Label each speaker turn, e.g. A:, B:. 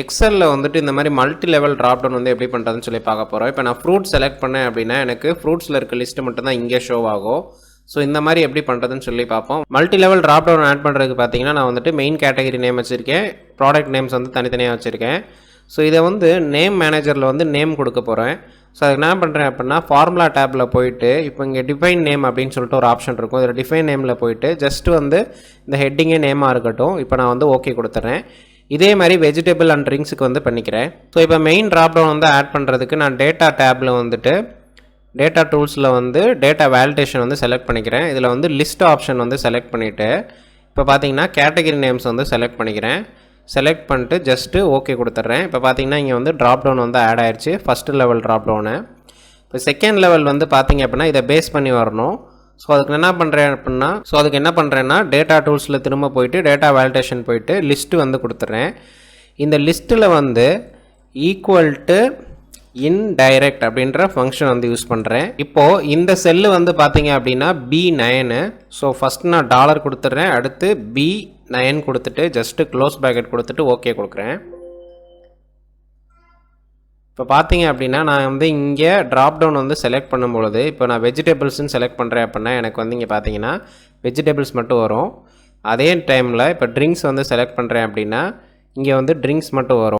A: எக்ஸலில் வந்துட்டு இந்த மாதிரி மல்டி லெவல் ட்ராப் டவுன் வந்து எப்படி பண்ணுறதுன்னு சொல்லி பார்க்க போகிறோம் இப்போ நான் ஃப்ரூட் செலக்ட் பண்ணேன் அப்படின்னா எனக்கு ஃப்ரூட்ஸில் இருக்க லிஸ்ட்டு மட்டும் தான் இங்கே ஷோ ஆகும். ஸோ இந்த மாதிரி எப்படி பண்ணுறதுன்னு சொல்லி பார்ப்போம். Multi level drop down add பண்ணுறதுக்கு பார்த்தீங்கன்னா நான் வந்துட்டு மெயின் கேட்டகரி நேம் வச்சுருக்கேன். ப்ராடக்ட் நேம்ஸ் வந்து தனித்தனியாக வச்சுருக்கேன். ஸோ இதை வந்து நேம் மேனேஜரில் வந்து நேம் கொடுக்க போகிறேன் ஸோ அதுக்கு என்ன பண்ணுறேன் அப்படின்னா ஃபார்முலா டேப்பில் போயிட்டு இப்போ இங்கே டிஃபைன் நேம் அப்படின்னு சொல்லிட்டு ஒரு ஆப்ஷன் இருக்கும். இதில் டிஃபைன் நேமில் போயிட்டு ஜஸ்ட் வந்து இந்த ஹெட்டிங்கே நேமாக இருக்கட்டும். இப்போ நான் வந்து ஓகே கொடுத்துட்றேன். இதே மாதிரி வெஜிடபிள் அண்ட் ட்ரிங்க்ஸுக்கு வந்து பண்ணிக்கிறேன். ஸோ இப்போ மெயின் ட்ராப் டவுன் வந்து ஆட் பண்ணுறதுக்கு நான் டேட்டா டேப்பில் வந்துட்டு டேட்டா டூல்ஸில் வந்து டேட்டா வேலிடேஷன் வந்து செலக்ட் பண்ணிக்கிறேன். இதில் வந்து லிஸ்ட் ஆப்ஷன் வந்து செலக்ட் பண்ணிவிட்டு இப்போ பார்த்தீங்கன்னா கேட்டகரி நேம்ஸ் வந்து செலக்ட் பண்ணிக்கிறேன். செலக்ட் பண்ணிட்டு ஜஸ்ட்டு ஓகே கொடுத்துட்றேன். இப்போ பார்த்தீங்கன்னா இங்கே வந்து ட்ராப்டவுன் வந்து ஆட் ஆயிடுச்சு ஃபஸ்ட்டு லெவல் ட்ராப்டவுனு இப்போ செகண்ட் லெவல் வந்து பார்த்தீங்க அப்படின்னா இதை பேஸ் பண்ணி வரணும். ஸோ அதுக்கு என்ன பண்ணுறேன் அப்படின்னா ஸோ அதுக்கு என்ன பண்ணுறேன்னா டேட்டா டூல்ஸில் திரும்ப போயிட்டு டேட்டா வேலிடேஷன் போயிட்டு லிஸ்ட்டு வந்து கொடுத்துட்றேன் இந்த லிஸ்ட்டில் வந்து ஈக்குவல் டு இன்டைரக்ட் அப்படின்ற ஃபங்க்ஷன் வந்து யூஸ் பண்ணுறேன் இப்போது இந்த செல்லு வந்து பார்த்தீங்க அப்படின்னா பி நயனு ஸோ ஃபஸ்ட் நான் டாலர் கொடுத்துட்றேன் அடுத்து பி நயன் கொடுத்துட்டு ஜஸ்ட்டு க்ளோஸ் பேக்கெட் கொடுத்துட்டு ஓகே கொடுக்குறேன். இப்போ பார்த்தீங்க அப்படின்னா நான் வந்து இங்கே ட்ராப் டவுன் வந்து செலக்ட் பண்ணும்பொழுது இப்போ நான் வெஜிடபிள்ஸ்னு செலக்ட் பண்ணுறேன் அப்படின்னா எனக்கு வந்து இங்கே பார்த்தீங்கன்னா வெஜிடபிள்ஸ் மட்டும் வரும். அதே டைமில் இப்போ ட்ரிங்க்ஸ் வந்து செலக்ட் பண்ணுறேன் அப்படின்னா இங்கே வந்து ட்ரிங்க்ஸ் மட்டும் வரும்.